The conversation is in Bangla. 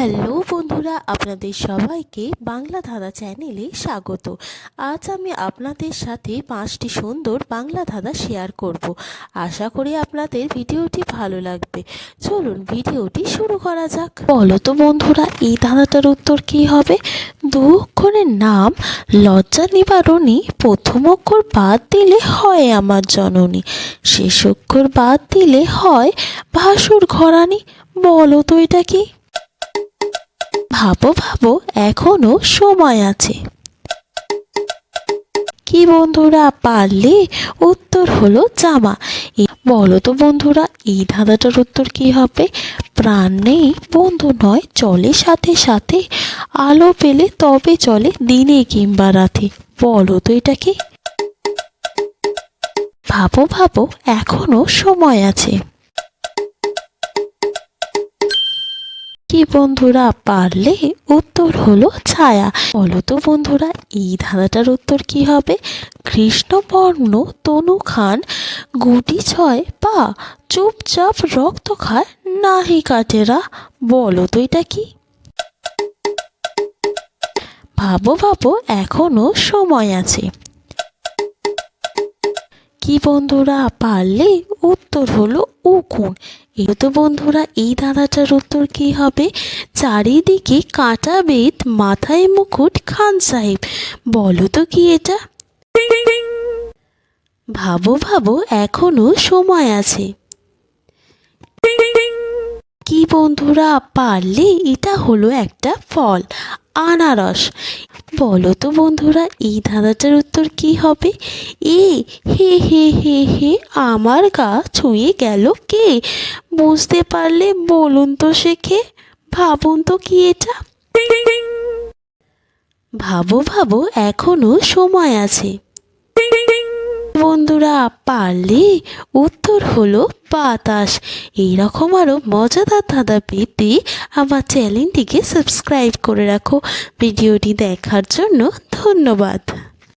হ্যালো বন্ধুরা, আপনাদের সবাইকে বাংলা ধাঁধা চ্যানেলে স্বাগত। আজ আমি আপনাদের সাথে পাঁচটি সুন্দর বাংলা ধাঁধা শেয়ার করব। আশা করি আপনাদের ভিডিওটি ভালো লাগবে। চলুন ভিডিওটি শুরু করা যাক। বলো তো বন্ধুরা, এই ধাঁধাটার উত্তর কী হবে? দু অক্ষরের নাম, লজ্জা নিবারণী, প্রথম অক্ষর বাদ দিলে হয় আমার জননী, শেষ অক্ষর বাদ দিলে হয় ভাসুর ঘরানি। বলো তো এটা কি? ভাবো ভাবো এখনও সময় আছে। কি বন্ধুরা, পারলে উত্তর হলো জামা। বলো তো বন্ধুরা, এই ধাঁধাটার উত্তর কি হবে? প্রাণ নেই, বন্ধু নয়, চলে সাথে সাথে, আলো পেলে তবে চলে, দিনে কিংবা রাতে। বলো তো এটা কি? ভাবো ভাবো, এখনও সময় আছে। কি বন্ধুরা? পারলে উত্তর হলো ছায়া। বলো তো বন্ধুরা, এই ধাঁধাটার উত্তর কি হবে? কৃষ্ণবর্ণ তনু খান গুটি ছয় পা, চুপচাপ রক্ত খায় নাহি কাটেরা। বলো তো এটা কি? ভাবো ভাবো, এখনও সময় আছে। কি বন্ধুরা পারলে উত্তর হলো উকুন। এই তো বন্ধুরা এই দাদাটার উত্তর কি হবে? চারিদিকে কাঁটা বেত, মাথায় মুকুট, খান সাহেব। বলো তো কি এটা? ভাবো ভাবো, এখনও সময় আছে। বন্ধুরা, পারলে এটা হলো একটা ফল, আনারস। বলো তো বন্ধুরা, এই ধাঁধাটার উত্তর কি হবে? এ, হে হে হে হে, আমার গা ছুঁয়ে গেল কে? বুঝতে পারলে বলুন তো শেখে, ভাবুন তো কি এটা? ভাবো ভাবো, এখনও সময় আছে। বন্ধুরা, পারলে উত্তর হলো বাতাস। এইরকম আরও মজাদার ধাঁধা পেতে আমার চ্যানেলটিকে সাবস্ক্রাইব করে রাখো। ভিডিওটি দেখার জন্য ধন্যবাদ।